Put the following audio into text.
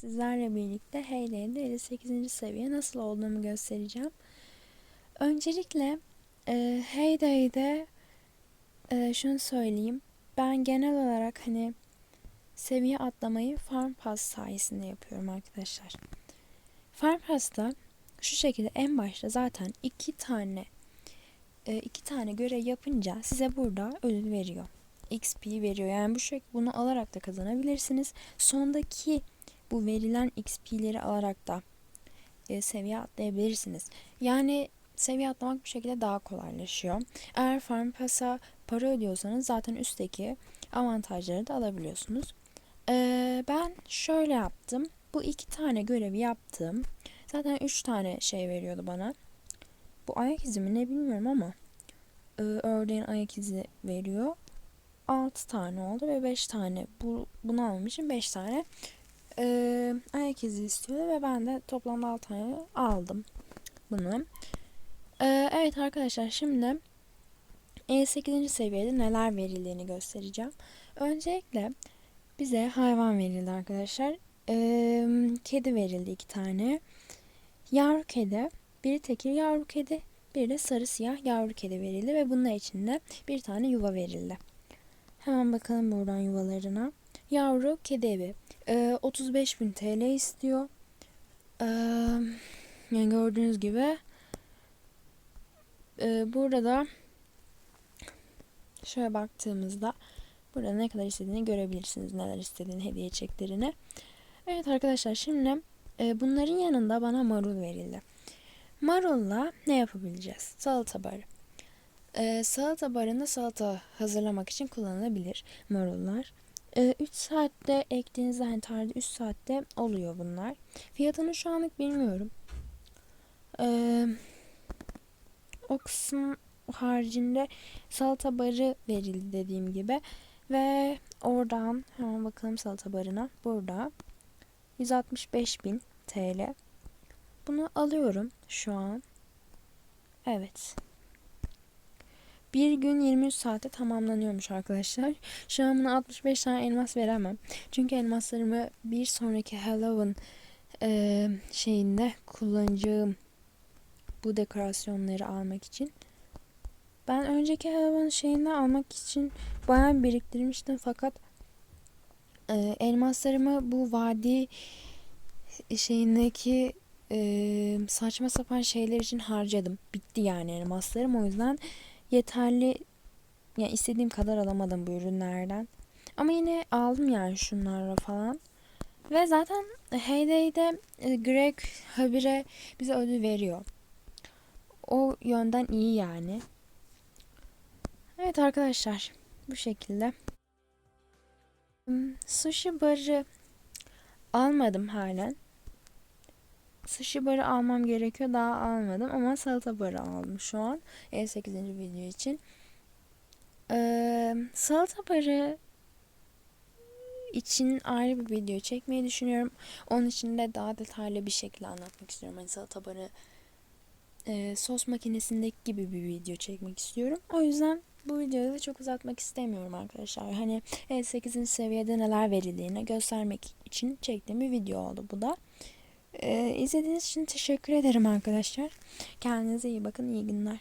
sizlerle birlikte Heyday'de 58. seviye nasıl olduğumu göstereceğim. Öncelikle e, Heyday'de e, şunu söyleyeyim. Ben genel olarak hani seviye atlamayı Farm Pass sayesinde yapıyorum arkadaşlar. Farm Pass'ta şu şekilde en başta zaten iki tane e, iki tane görev yapınca size burada ödül veriyor. XP veriyor. Yani bu şekilde bunu alarak da kazanabilirsiniz. Sondaki bu verilen XP'leri alarak da e, seviye atlayabilirsiniz. Yani seviye atlamak bu şekilde daha kolaylaşıyor. Eğer Farm Pass'a para ödüyorsanız zaten üstteki avantajları da alabiliyorsunuz. Ee, ben şöyle yaptım. Bu iki tane görevi yaptım. Zaten üç tane şey veriyordu bana. Bu ayak izi mi ne bilmiyorum ama e, ördeğin ayak izi veriyor. 6 tane oldu ve 5 tane bu, bunu almışım 5 tane e, ayak izi istiyordu ve ben de toplamda 6 tane aldım bunu. E, evet arkadaşlar şimdi E8. seviyede neler verildiğini göstereceğim. Öncelikle bize hayvan verildi arkadaşlar. E, kedi verildi iki tane. Yavru kedi. Biri tekir yavru kedi. Bir de sarı siyah yavru kedi verildi ve bunun içinde bir tane yuva verildi. Hemen bakalım buradan yuvalarına. Yavru kedi evi. Ee, 35.000 TL istiyor. Ee, yani gördüğünüz gibi e, burada da şöyle baktığımızda burada ne kadar istediğini görebilirsiniz. Neler istediğini, hediye çeklerini. Evet arkadaşlar şimdi e, bunların yanında bana marul verildi. Marulla ne yapabileceğiz? Salata barı. Ee, salata barında salata hazırlamak için kullanılabilir marullar. 3 ee, saatte ektiğinizde hani tarihte 3 saatte oluyor bunlar. Fiyatını şu anlık bilmiyorum. Ee, o kısım haricinde salata barı verildi dediğim gibi. Ve oradan hemen bakalım salata barına. Burada 165.000 TL. Bunu alıyorum şu an. Evet. Bir gün 23 saate tamamlanıyormuş arkadaşlar. Şu buna 65 tane elmas veremem. Çünkü elmaslarımı bir sonraki Halloween e, şeyinde kullanacağım bu dekorasyonları almak için. Ben önceki Halloween şeyini almak için bayağı biriktirmiştim fakat e, elmaslarımı bu vadi şeyindeki e, saçma sapan şeyler için harcadım. Bitti yani elmaslarım o yüzden yeterli yani istediğim kadar alamadım bu ürünlerden. Ama yine aldım yani şunlarla falan. Ve zaten Heyday'de e, Greg habire bize ödül veriyor. O yönden iyi yani. Evet arkadaşlar bu şekilde. Hmm, sushi barı almadım halen. Sushi barı almam gerekiyor. Daha almadım ama salata barı aldım şu an. 58. video için. Ee, salata barı için ayrı bir video çekmeyi düşünüyorum. Onun için de daha detaylı bir şekilde anlatmak istiyorum. Hani salata barı e, sos makinesindeki gibi bir video çekmek istiyorum. O yüzden bu videoyu da çok uzatmak istemiyorum arkadaşlar. Hani 58. seviyede neler verildiğini göstermek için çektiğim bir video oldu bu da. Ee, izlediğiniz için teşekkür ederim arkadaşlar. Kendinize iyi bakın. İyi günler.